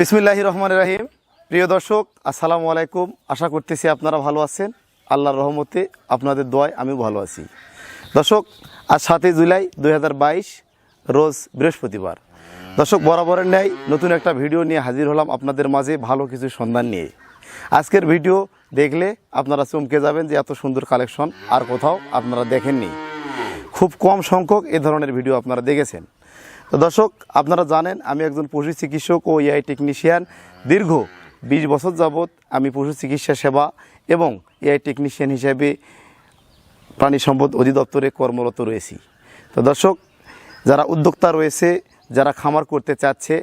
বিসমিল্লাহ রহমান রাহিম। প্রিয় দর্শক, আসসালামু আলাইকুম। আশা করতেছি আপনারা ভালো আছেন। আল্লাহর রহমতে আপনাদের দোয়ায় আমিও ভালো আছি। দর্শক, আজ সাতই জুলাই দু হাজার বাইশ, রোজ বৃহস্পতিবার। দর্শক, বরাবরের ন্যায় নতুন একটা ভিডিও নিয়ে হাজির হলাম আপনাদের মাঝে ভালো কিছু সন্ধান নিয়ে। আজকের ভিডিও দেখলে আপনারা চমকে যাবেন যে এত সুন্দর কালেকশন আর কোথাও আপনারা দেখেননি। খুব কম সংখ্যক এ ধরনের ভিডিও আপনারা দেখেছেন। তো দর্শক, আপনারা জানেন, আমি একজন পশু চিকিৎসক ও এআই টেকনিশিয়ান দীর্ঘ বিশ বছর যাবৎ আমি পশু চিকিৎসা সেবা এবং এআই টেকনিশিয়ান হিসেবে প্রাণী সম্পদ অধিদপ্তরে কর্মরত রয়েছি। তো দর্শক, যারা উদ্যোক্তা রয়েছে, যারা খামার করতে চাচ্ছে,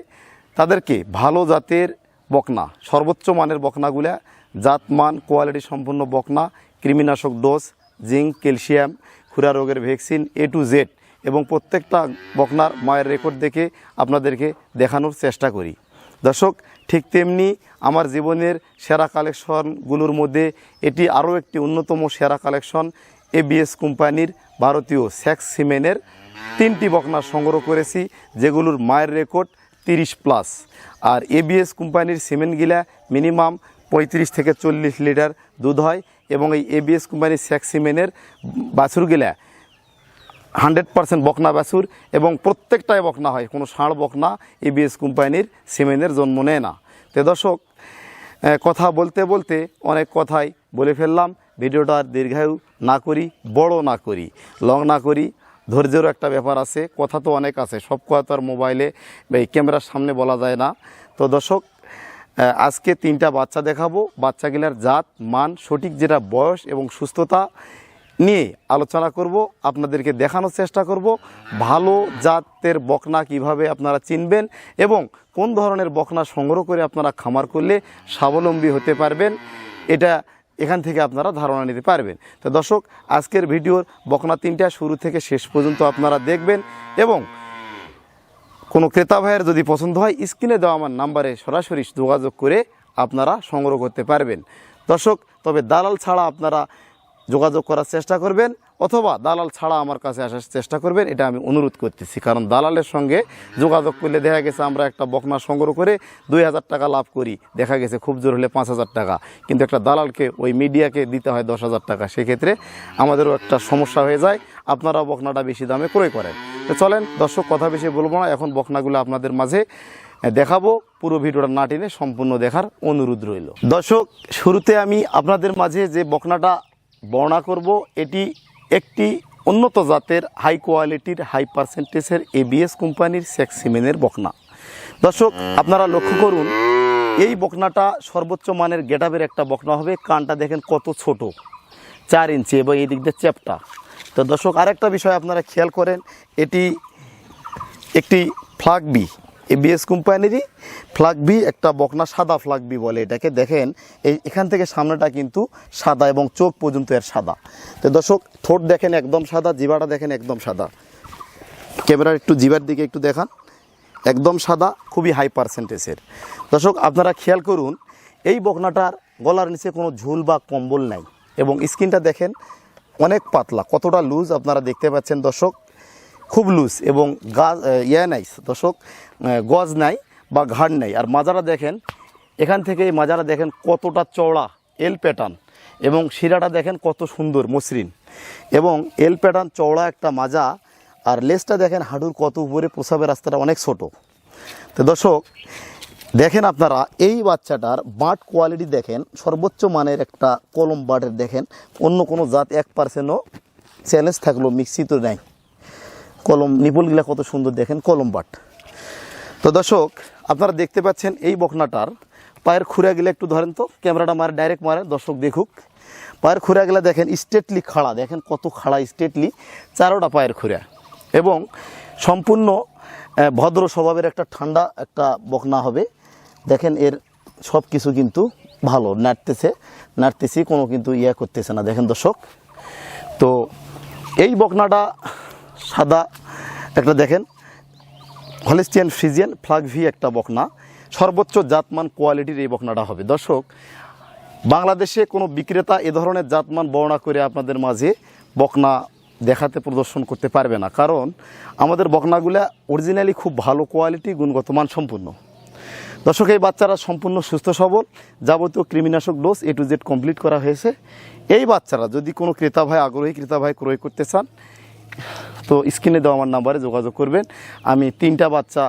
তাদেরকে ভালো জাতের বকনা, সর্বোচ্চ মানের বকনাগুলা, জাতমান, কোয়ালিটি সম্পন্ন বকনা, কৃমিনাশক ডোজ, জিঙ্ক, ক্যালসিয়াম, খুরা রোগের ভ্যাকসিন এ টু জেড এবং প্রত্যেকটা বকনার মায়ের রেকর্ড দেখে আপনাদেরকে দেখানোর চেষ্টা করি। দর্শক, ঠিক তেমনি আমার জীবনের সেরা কালেকশনগুলোর মধ্যে এটি আরও একটি অন্যতম সেরা কালেকশন এবিএস কোম্পানির ভারতীয় স্যাক্স সিমেনের তিনটি বকনা সংগ্রহ করেছি, যেগুলোর মায়ের রেকর্ড তিরিশ প্লাস আর এবিএস কোম্পানির সিমেন্টগুলা মিনিমাম পঁয়ত্রিশ থেকে চল্লিশ লিটার দুধ হয় এবং এই এবিএস কোম্পানির স্যাক্স সিমেনের বাছুরগুলা হান্ড্রেড পার্সেন্ট বকনা বাছুর এবং প্রত্যেকটাই বকনা হয়। কোনো ষাঁড় বকনা এবিএস কোম্পানির সিমেনের জন্ম নেয় না। তো দর্শক কথা বলতে বলতে অনেক কথাই বলে ফেললাম। ভিডিওটা দীর্ঘায়ু না করি, বড় না করি, লং না করি, ধৈর্যেরও একটা ব্যাপার আছে, কথা তো অনেক আছে, সব কথা তো আর মোবাইলে এই ক্যামেরার সামনে বলা যায় না। তো দর্শক আজকে তিনটা বাচ্চা দেখাবো। বাচ্চাগুলার জাত, মান, সঠিক যেটা বয়স এবং সুস্থতা নিয়ে আলোচনা করব, আপনাদেরকে দেখানোর চেষ্টা করব, ভালো জাতের বকনা কীভাবে আপনারা চিনবেন এবং কোন ধরনের বকনা সংগ্রহ করে আপনারা খামার করলে স্বাবলম্বী হতে পারবেন, এটা এখান থেকে আপনারা ধারণা নিতে পারবেন। তো দর্শক, আজকের ভিডিওর বকনা তিনটা শুরু থেকে শেষ পর্যন্ত আপনারা দেখবেন এবং কোনো ক্রেতা ভাইয়ের যদি পছন্দ হয়, স্ক্রিনে দেওয়া আমার নাম্বারে সরাসরি যোগাযোগ করে আপনারা সংগ্রহ করতে পারবেন। দর্শক, তবে দালাল ছাড়া আপনারা যোগাযোগ করার চেষ্টা করবেন অথবা দালাল ছাড়া আমার কাছে আসার চেষ্টা করবেন, এটা আমি অনুরোধ করতেছি। কারণ দালালের সঙ্গে যোগাযোগ করলে দেখা গেছে আমরা একটা বকনা সংগ্রহ করে দুই হাজার টাকা লাভ করি। দেখা গেছে খুব জোর হলে পাঁচ হাজার টাকা। কিন্তু একটা দালালকে, ওই মিডিয়াকে দিতে হয় দশ হাজার টাকা। সেক্ষেত্রে আমাদেরও একটা সমস্যা হয়ে যায়। আপনারা বকনাটা বেশি দামে ক্রয় করেন। তো চলেন, দর্শক, কথা বেশি বলব না। এখন বকনাগুলো আপনাদের মাঝে দেখাবো। পুরো ভিডিওটা না টেনে সম্পূর্ণ দেখার অনুরোধ রইল। দর্শক, শুরুতে আমি আপনাদের মাঝে যে বকনাটা বর্ণনা করব, এটি একটি উন্নত জাতের হাই কোয়ালিটির হাই পার্সেন্টেজের এবিএস কোম্পানির সেক্সিমেনের বকনা। দর্শক, আপনারা লক্ষ্য করুন, এই বকনাটা সর্বোচ্চ মানের গেটাবের একটা বকনা হবে, কানটা দেখেন কত ছোট, চার ইঞ্চি এবং এই দিক দিয়ে চ্যাপটা। তো দর্শক, আরেকটা বিষয় আপনারা খেয়াল করেন, এটি একটি ফ্লাগ বি। এবিএস কোম্পানিরই ফ্লাগ বি, একটা বকনা সাদা ফ্লাগ বি বলে এটাকে। দেখেন, এই এখান থেকে সামনেটা কিন্তু সাদা এবং চোখ পর্যন্ত এর সাদা। তো দর্শক, ঠোঁট দেখেন একদম সাদা জিবাটা দেখেন একদম সাদা। ক্যামেরার একটু জিবার দিকে একটু দেখান। একদম সাদা, খুবই হাই পার্সেন্টেজের দর্শক, আপনারা খেয়াল করুন, এই বকনাটার গলার নিচে কোনো ঝুল বা কম্বল নাই। এবং স্কিনটা দেখেন অনেক পাতলা, কতটা লুজ আপনারা দেখতে পাচ্ছেন দর্শক। খুব লুজ এবং গাছ ইয়ে নাই, দর্শক গজ নাই বা ঘাড় নাই। আর মাজারা দেখেন, এখান থেকে এই মাজারা দেখেন কতটা চওড়া এল প্যাটার্ন এবং শিরাটা দেখেন কত সুন্দর, মসৃণ। এবং এল প্যাটার্ন চওড়া একটা মাজা, আর লেজটা দেখেন হাঁটুর কত উপরে, প্রসাবের রাস্তাটা অনেক ছোট। তো দর্শক, দেখেন আপনারা, এই বাচ্চাটার বাট কোয়ালিটি দেখেন, সর্বোচ্চ মানের একটা কলম বাটের দেখেন, অন্য কোনো জাত এক পার্সেন্টও চ্যালেঞ্জ থাকল তো নাই। কলম, নিপলগুলা কত সুন্দর দেখেন, কলম বাট তো দর্শক, আপনারা দেখতে পাচ্ছেন এই বকনাটার, পায়ের খুঁড়াগুলো একটু ধরেন তো, ক্যামেরাটা মারে, ডাইরেক্ট মারে, দর্শক দেখুক। পায়ের খুঁড়াগুলো দেখেন, স্টেটলি খাড়া, দেখেন কত খাড়া, স্টেটলি চারোটা পায়ের খুঁড়া। এবং সম্পূর্ণ ভদ্র স্বভাবের একটা ঠান্ডা একটা বকনা হবে। দেখেন এর সব কিছু কিন্তু ভালো, নাড়তেছে, নাড়তেছি, কোনো কিন্তু ইয়া করতেছে না, দেখেন দর্শক। তো এই বকনাটা সাদা। একটা দেখেন হলিস্টিয়ান ফ্রিজিয়ান ফ্লাগ ভি একটা বকনা। সর্বোচ্চ জাতমান কোয়ালিটির এই বকনাটা হবে। দর্শক, বাংলাদেশে কোনো বিক্রেতা এ ধরনের জাতমান বর্ণনা করে আপনাদের মাঝে বকনা দেখাতে, প্রদর্শন করতে পারবে না। কারণ, আমাদের বকনাগুলা অরিজিনালি খুব ভালো কোয়ালিটি গুণগত মান সম্পূর্ণ দর্শক, এই বাচ্চারা সম্পূর্ণ সুস্থ, সবল, যাবতীয় কৃমিনাশক dose A to Z complete করা হয়েছে। এই বাচ্চারা যদি কোনো ক্রেতা ভাই, আগ্রহী ক্রেতা ভাই ক্রয় করতে চান তো স্ক্রিনে দেওয়া আমার নাম্বারে যোগাযোগ করবেন। আমি তিনটা বাচ্চা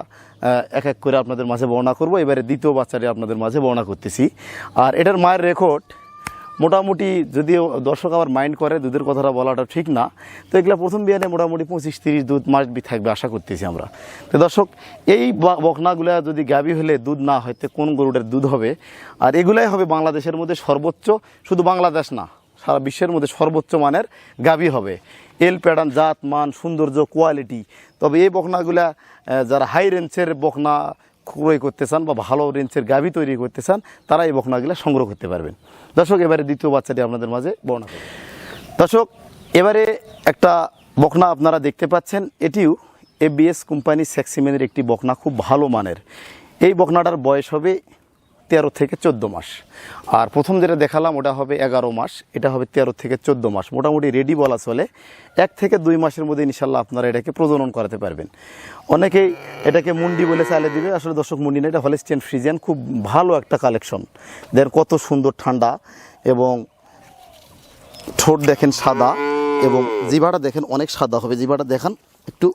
এক এক করে আপনাদের মাঝে বর্ণনা করব। এবারে দ্বিতীয় বাচ্চাটি আপনাদের মাঝে বর্ণনা করতেছি। আর এটার মায়ের রেকর্ড মোটামুটি যদিও দর্শক আবার মাইন্ড করে, দুধের কথাটা বলাটা ঠিক না, তো এগুলো প্রথম বিয়ানে মোটামুটি পঁচিশ তিরিশ দুধ মাস বি থাকবে আশা করতেছি আমরা। তো দর্শক, এই বকনাগুলা যদি গাবি হলে দুধ না হয়, তো কোন গরুটার দুধ হবে? আর এগুলাই হবে বাংলাদেশের মধ্যে সর্বোচ্চ, শুধু বাংলাদেশ না সারা বিশ্বের মধ্যে সর্বোচ্চ মানের গাবি হবে। এল প্যাডান, জাত, মান, সৌন্দর্য, কোয়ালিটি। তবে এই বকনাগুলা যারা হাই রেঞ্জের বকনা ক্রয় করতে চান বা ভালো রেঞ্জের গাভী তৈরি করতে চান, তারা এই বকনাগুলা সংগ্রহ করতে পারবেন। দর্শক, এবারে দ্বিতীয় বাচ্চাটি আপনাদের মাঝে বর্ণনা দর্শক, এবারে একটা বকনা আপনারা দেখতে পাচ্ছেন। এটিও এ এবিএস কোম্পানি সেক্সিমেনের একটি বকনা, খুব ভালো মানের। এই বকনাটার বয়স হবে তেরো থেকে চোদ্দ মাস। আর প্রথম যেটা দেখালাম ওটা হবে এগারো মাস, এটা হবে তেরো থেকে চোদ্দ মাস। মোটামুটি রেডি বলা চলে। এক থেকে দুই মাসের মধ্যে ইনশাল্লাহ আপনারা এটাকে প্রজনন করাতে পারবেন। অনেকেই এটাকে মুন্ডি বলে চালে দিবে। আসলে দর্শক মুন্ডি না, এটা হলেস্টিয়ান ফ্রিজিয়ান খুব ভালো একটা কালেকশন দেন কত সুন্দর ঠান্ডা এবং ঠোঁট দেখেন সাদা এবং জিভাটা দেখেন অনেক সাদা হবে। জিভাটা দেখান একটু।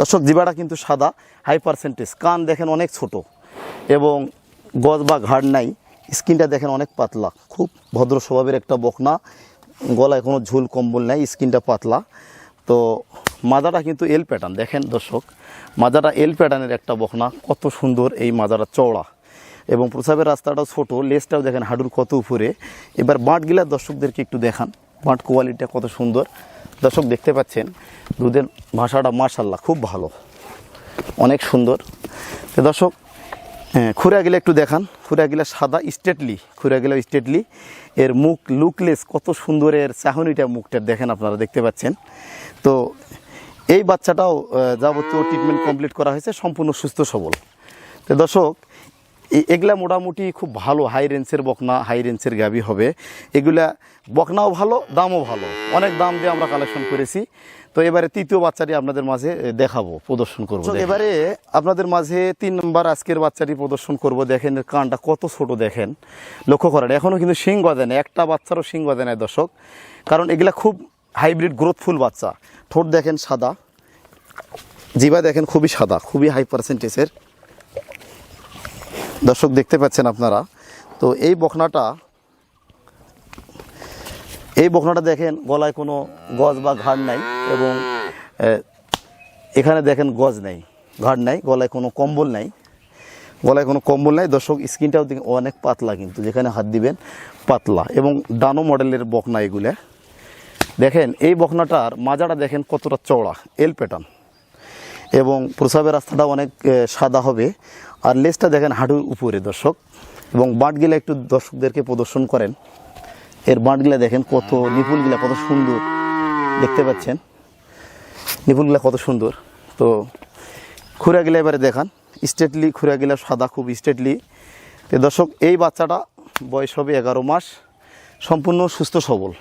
দর্শক জিবাটা কিন্তু সাদা হাই পার্সেন্টেজ কান দেখেন অনেক ছোট এবং গজ বা ঘাড় নাই, স্কিনটা দেখেন অনেক পাতলা। খুব ভদ্র স্বভাবের একটা বকনা, গলায় কোনো ঝুল, কম্বল নাই, স্কিনটা পাতলা। তো মাজাটা কিন্তু এল প্যাটার্ন দেখেন দর্শক, মাজাটা এল প্যাটার্নের একটা বকনা, কত সুন্দর এই মাজাটা চওড়া। এবং প্রসাবের রাস্তাটাও ছোট লেজটাও দেখেন হাডুর কত উপরে। এবার বাঁটগুলা দর্শকদেরকে একটু দেখান। বাঁট কোয়ালিটিটা কত সুন্দর। দর্শক দেখতে পাচ্ছেন, দুধের ভাষাটা মার্শাল্লাহ খুব ভালো। অনেক সুন্দর। দর্শক খুঁড়া একটু দেখান। খুঁড়া গিলা সাদা স্টেটলি খুঁড়া গিলা স্টেটলি। এর মুখ, লুকলেস, কত সুন্দর এর চাহনিটা মুখটা দেখেন আপনারা, দেখতে পাচ্ছেন। তো এই বাচ্চাটাও যাবতীয় ট্রিটমেন্ট কমপ্লিট করা হয়েছে, সম্পূর্ণ সুস্থ সবল। তো দর্শক এগুলা মোটামুটি খুব ভালো হাই রেঞ্জের বকনা হাই রেঞ্জের গাবি হবে। এগুলা বকনাও ভালো দামও ভালো। অনেক দাম দিয়ে আমরা কালেকশন করেছি। তো এবারে তৃতীয় বাচ্চাটি আপনাদের মাঝে দেখাবো প্রদর্শন করব এবারে আপনাদের মাঝে তিন নম্বর আজকের বাচ্চাটি প্রদর্শন করব দেখেন এর কানটা কত ছোট দেখেন। লক্ষ্য করেন এখনও কিন্তু শিং গদে নেই একটা বাচ্চারও শিং গদে নেয় দর্শক। কারণ এগুলা খুব হাইব্রিড গ্রোথফুল বাচ্চা। ঠোঁট দেখেন সাদা জিবা দেখেন খুবই সাদা খুবই হাই পার্সেন্টেজের দর্শক দেখতে পাচ্ছেন আপনারা। তো এই বখনাটা এই বখনাটা দেখেন, গলায় কোনো গজ বা ঘাড় নাই এবং এখানে দেখেন গজ নেই, ঘাড় নাই, গলায় কোনো কম্বল নাই। গলায় কোনো কম্বল নাই। দর্শক, স্কিনটাও অনেক পাতলা কিন্তু, যেখানে হাত দিবেন পাতলা এবং ডানো মডেলের বকনা এগুলা। দেখেন, এই বকনাটার মাজাটা দেখেন কতটা চওড়া এল প্যাটার্ন এবং প্রসাবের রাস্তাটা অনেক সাদা হবে। আর লেজটা দেখেন হাঁটুর উপরে, দর্শক। এবং বাঁটগুলা একটু দর্শকদেরকে প্রদর্শন করেন। এর বাঁটগুলা দেখেন কত নিপুলগুলা কত সুন্দর। দেখতে পাচ্ছেন? নিপুলগুলা কত সুন্দর। তো খুঁড়াগুলা এবারে দেখান। স্টেটলি খুঁড়াগুলা সাদা, খুব স্টেটলি। তো দর্শক, এই বাচ্চাটা বয়স হবে এগারো মাস, সম্পূর্ণ সুস্থ সবল।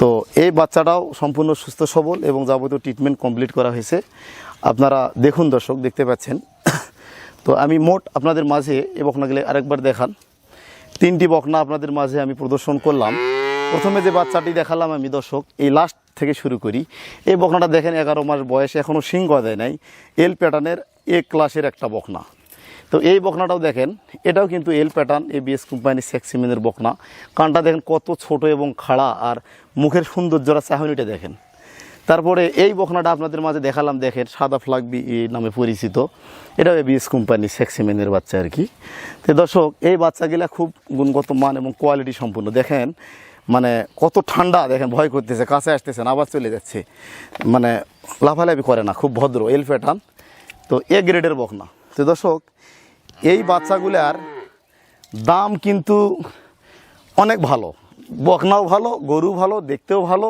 তো এই বাচ্চাটাও সম্পূর্ণ সুস্থ সবল এবং যাবতীয় ট্রিটমেন্ট কমপ্লিট করা হয়েছে। আপনারা দেখুন দর্শক, দেখতে পাচ্ছেন। তো আমি মোট আপনাদের মাঝে এই বকনাগুলো আরেকবার দেখান। তিনটি বকনা আপনাদের মাঝে আমি প্রদর্শন করলাম। প্রথমে যে বাচ্চাটি দেখালাম আমি, দর্শক, এই লাস্ট থেকে শুরু করি। এই বকনাটা দেখেন, এগারো মাস বয়স এখনও সিংহ দেয় নাই। এল প্যাটার্নের এ ক্লাসের একটা বকনা। তো এই বকনাটাও দেখেন, এটাও কিন্তু এল প্যাটার্ন এ এবিএস কোম্পানির সেক্সিমেনের বকনা। কানটা দেখেন কত ছোট এবং খাড়া, আর মুখের সৌন্দর্যরা চাহনিটা দেখেন। তারপরে এই বকনাটা আপনাদের মাঝে দেখালাম, দেখেন, সাদা ফ্লাগবি নামে পরিচিত। এটাও এবিএস কোম্পানি সেক্সিমেনের বাচ্চা আর কি। তো দর্শক, এই বাচ্চাগুলা খুব গুণগত মান এবং কোয়ালিটি সম্পূর্ণ দেখেন মানে কত ঠান্ডা, দেখেন, ভয় করতেছে, কাছে আসতেছেন আবার চলে যাচ্ছে। মানে লাফালাফি করে না, খুব ভদ্র এল প্যাটার্ন তো এ গ্রেডের বকনা তো দর্শক, এই বাচ্চাগুলার দাম কিন্তু অনেক ভালো। বকনাও ভালো, গরু ভালো, দেখতেও ভালো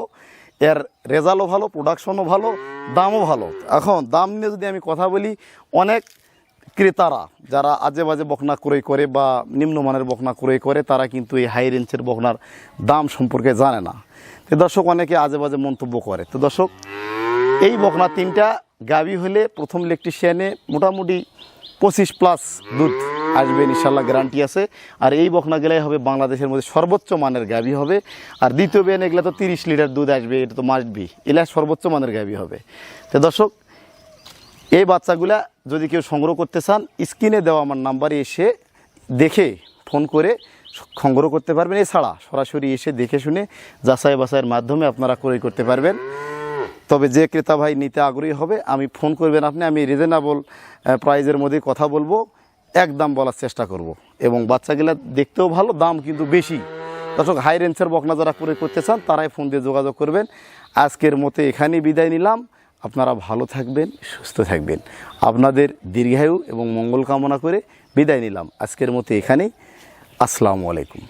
এর রেজাল্টও ভালো প্রোডাকশনও ভালো, দামও ভালো। এখন দাম নিয়ে যদি আমি কথা বলি, অনেক ক্রেতারা যারা আজে বাজে বকনা ক্রয় করে বা নিম্নমানের বকনা ক্রয় করে, তারা কিন্তু এই হাই রেঞ্জের বকনার দাম সম্পর্কে জানে না। তো দর্শক, অনেকে আজে বাজে মন্তব্য করে। তো দর্শক, এই বকনা তিনটা গাবি হলে প্রথম ইলেকট্রিশিয়ানে মোটামুটি পঁচিশ প্লাস দুধ। আসবে ইনশাল্লাহ গ্যারান্টি আছে। আর এই বকনা গেলে হবে বাংলাদেশের মধ্যে সর্বোচ্চ মানের গাবি হবে। আর দ্বিতীয় বেন এগুলো তো তিরিশ লিটার দুধ আসবে, এটা তো মাসবি এগুলা সর্বোচ্চ মানের গাবি হবে। তো দর্শক, এই বাচ্চাগুলা যদি কেউ সংগ্রহ করতে চান, স্ক্রিনে দেওয়া আমার নাম্বারে এসে দেখে, ফোন করে সংগ্রহ করতে পারবেন। এছাড়া সরাসরি এসে দেখে শুনে যাচাই বাছাইয়ের মাধ্যমে আপনারা ক্রয় করতে পারবেন। তবে যে ক্রেতা ভাই নিতে আগ্রহী হবে, আমি ফোন করবেন আপনি। আমি রিজনেবল প্রাইজের মধ্যে কথা বলব। একদম বলার চেষ্টা করব। এবং বাচ্চাগুলা দেখতেও ভালো, দাম কিন্তু বেশি। দর্শক হাই রেঞ্জের বকনা যারা করে করতে চান, তারাই ফোন দিয়ে যোগাযোগ করবেন। আজকের মতো এখানেই বিদায় নিলাম। আপনারা ভালো থাকবেন, সুস্থ থাকবেন। আপনাদের দীর্ঘায়ু এবং মঙ্গল কামনা করে বিদায় নিলাম। আজকের মতো এখানেই। আসসালামু আলাইকুম।